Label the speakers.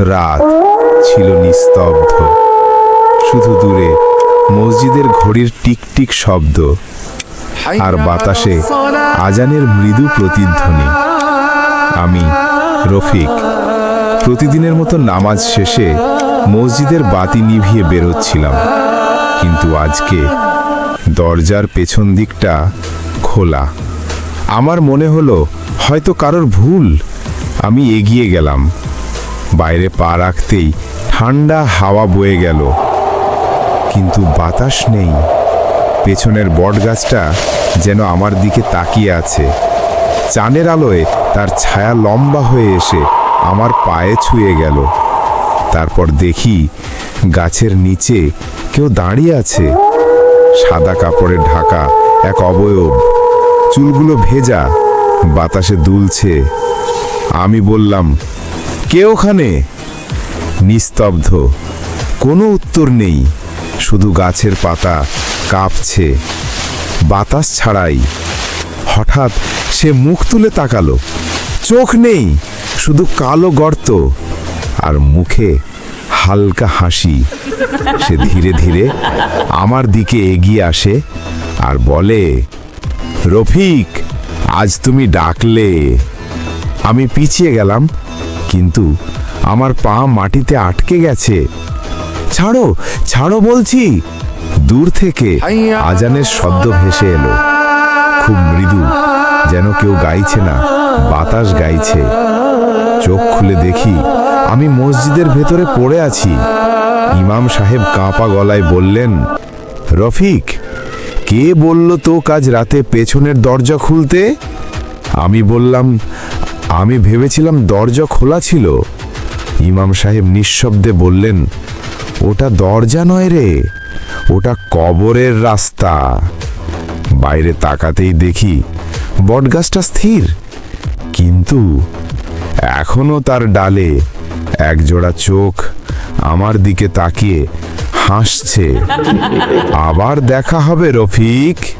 Speaker 1: রাত ছিল নিস্তব্ধ। শুধু দূরে মসজিদের ঘড়ির টিকটিক শব্দ আর বাতাসে আজানের মৃদু প্রতিধ্বনি। আমি, রফিক, প্রতিদিনের মতো নামাজ শেষে মসজিদের বাতি নিভিয়ে বেরোচ্ছিলাম। কিন্তু আজকে দরজার পেছন দিকটা খোলা। আমার মনে হলো হয়তো কারোর ভুল। আমি এগিয়ে গেলাম। বাইরে পা রাখতেই ঠান্ডা হাওয়া বয়ে গেল। কিন্তু বাতাস নেই। পেছনের বটগাছটা যেন আমার দিকে তাকিয়ে আছে। চানের আলোয় তার ছায়া লম্বা হয়ে এসে আমার পায়ে ছুঁয়ে গেল। তারপর দেখি গাছের নিচে কেউ দাঁড়িয়ে আছে। সাদা কাপড়ে ঢাকা এক অবয়ব। চুলগুলো ভেজা, বাতাসে দুলছে। আমি বললাম কে ওখানে? নিস্তব্ধ। কোনো উত্তর নেই। শুধু গাছের পাতা কাঁপছে। বাতাস ছাড়াই। হঠাৎ সে মুখ তুলে তাকালো। চোখ নেই, শুধু কালো গর্ত। আর মুখে হালকা হাসি। সে ধীরে ধীরে আমার দিকে এগিয়ে আসে আর বলে, রফিক, আজ তুমি ডাকলে। আমি পিছিয়ে গেলাম। কিন্তু আমার পা মাটিতে আটকে গেছে। ছাড়ো ছাড়ো বলছি। দূর থেকে আজানের শব্দ ভেসে এলো। খুব মৃদু, যেন কেউ গাইছে না, বাতাস গাইছে। চোখ খুলে দেখি, আমি মসজিদের ভেতরে পড়ে আছি। ইমাম সাহেব কাঁপা গলায় বললেন, রফিক, কে বলল তো কাজ রাতে পেছনের দরজা খুলতে? আমি বললাম আমি ভেবেছিলাম দরজা খোলা ছিল। ইমাম সাহেব নিঃশব্দে বললেন, ওটা দরজা নয় রে, ওটা কবরের রাস্তা। বাইরে তাকাতেই দেখি বটগাছটা স্থির। কিন্তু এখনও তার ডালে একজোড়া চোখ আমার দিকে তাকিয়ে হাসছে। আবার দেখা হবে রফিক।